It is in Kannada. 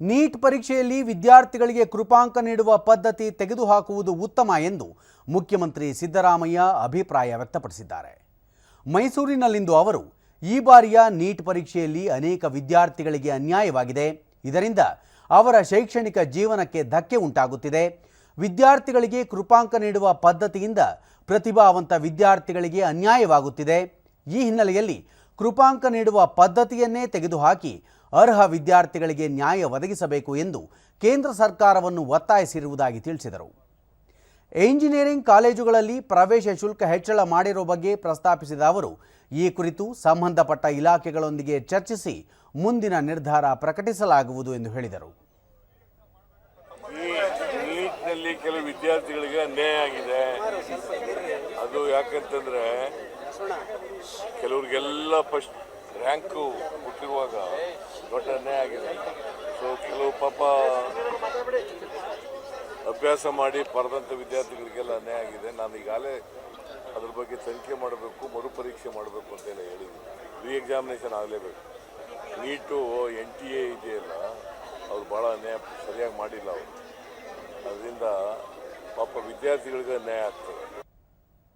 ನೀಟ್ ಪರೀಕ್ಷೆಯಲ್ಲಿ ವಿದ್ಯಾರ್ಥಿಗಳಿಗೆ ಕೃಪಾಂಕ ನೀಡುವ ಪದ್ಧತಿ ತೆಗೆದುಹಾಕುವುದು ಉತ್ತಮ ಎಂದು ಮುಖ್ಯಮಂತ್ರಿ ಸಿದ್ದರಾಮಯ್ಯ ಅಭಿಪ್ರಾಯ ವ್ಯಕ್ತಪಡಿಸಿದ್ದಾರೆ. ಮೈಸೂರಿನಲ್ಲಿಂದು ಅವರು ಈ ಬಾರಿಯ ನೀಟ್ ಪರೀಕ್ಷೆಯಲ್ಲಿ ಅನೇಕ ವಿದ್ಯಾರ್ಥಿಗಳಿಗೆ ಅನ್ಯಾಯವಾಗಿದೆ. ಇದರಿಂದ ಅವರ ಶೈಕ್ಷಣಿಕ ಜೀವನಕ್ಕೆ ಧಕ್ಕೆ ಉಂಟಾಗುತ್ತಿದೆ. ವಿದ್ಯಾರ್ಥಿಗಳಿಗೆ ಕೃಪಾಂಕ ನೀಡುವ ಪದ್ಧತಿಯಿಂದ ಪ್ರತಿಭಾವಂತ ವಿದ್ಯಾರ್ಥಿಗಳಿಗೆ ಅನ್ಯಾಯವಾಗುತ್ತಿದೆ. ಈ ಹಿನ್ನೆಲೆಯಲ್ಲಿ ಕೃಪಾಂಕ ನೀಡುವ ಪದ್ಧತಿಯನ್ನೇ ತೆಗೆದುಹಾಕಿ ಅರ್ಹ ವಿದ್ಯಾರ್ಥಿಗಳಿಗೆ ನ್ಯಾಯ ಒದಗಿಸಬೇಕು ಎಂದು ಕೇಂದ್ರ ಸರ್ಕಾರವನ್ನು ಒತ್ತಾಯಿಸಿರುವುದಾಗಿ ತಿಳಿಸಿದರು. ಎಂಜಿನಿಯರಿಂಗ್ ಕಾಲೇಜುಗಳಲ್ಲಿ ಪ್ರವೇಶ ಶುಲ್ಕ ಹೆಚ್ಚಳ ಮಾಡಿರುವ ಬಗ್ಗೆ ಪ್ರಸ್ತಾಪಿಸಿದ ಅವರು, ಈ ಕುರಿತು ಸಂಬಂಧಪಟ್ಟ ಇಲಾಖೆಗಳೊಂದಿಗೆ ಚರ್ಚಿಸಿ ಮುಂದಿನ ನಿರ್ಧಾರ ಪ್ರಕಟಿಸಲಾಗುವುದು ಎಂದು ಹೇಳಿದರು. ಕೆಲವು ವಿದ್ಯಾರ್ಥಿಗಳಿಗೆ ಅನ್ಯಾಯ ಆಗಿದೆ. ಅದು ಯಾಕಂತಂದ್ರೆ ಕೆಲವ್ರಿಗೆಲ್ಲ ಫಸ್ಟ್ ರ್ಯಾಂಕು ಹುಟ್ಟಿರುವಾಗ ದೊಡ್ಡ ಅನ್ಯಾಯ ಆಗಿದೆ. ಸೊ ಕೆಲವು ಪಾಪ ಅಭ್ಯಾಸ ಮಾಡಿ ಪಡೆದಂಥ ವಿದ್ಯಾರ್ಥಿಗಳಿಗೆಲ್ಲ ಅನ್ಯಾಯ ಆಗಿದೆ. ನಾನು ಈಗಾಗಲೇ ಅದ್ರ ಬಗ್ಗೆ ತನಿಖೆ ಮಾಡಬೇಕು, ಮರುಪರೀಕ್ಷೆ ಮಾಡಬೇಕು ಅಂತೆಲ್ಲ ಹೇಳಿದ್ವಿ ರೀ ಎಕ್ಸಾಮಿನೇಷನ್ ಆಗಲೇಬೇಕು. ನೀಟು ಎನ್ ಟಿ ಎ ಇದೆಯಲ್ಲ ಅವ್ರು ಭಾಳ ಅನ್ಯಾಯ, ಸರಿಯಾಗಿ ಮಾಡಿಲ್ಲ ಅವರು. ಅದರಿಂದ ಪಾಪ ವಿದ್ಯಾರ್ಥಿಗಳಿಗೆ ಅನ್ಯಾಯ ಆಗ್ತದೆ.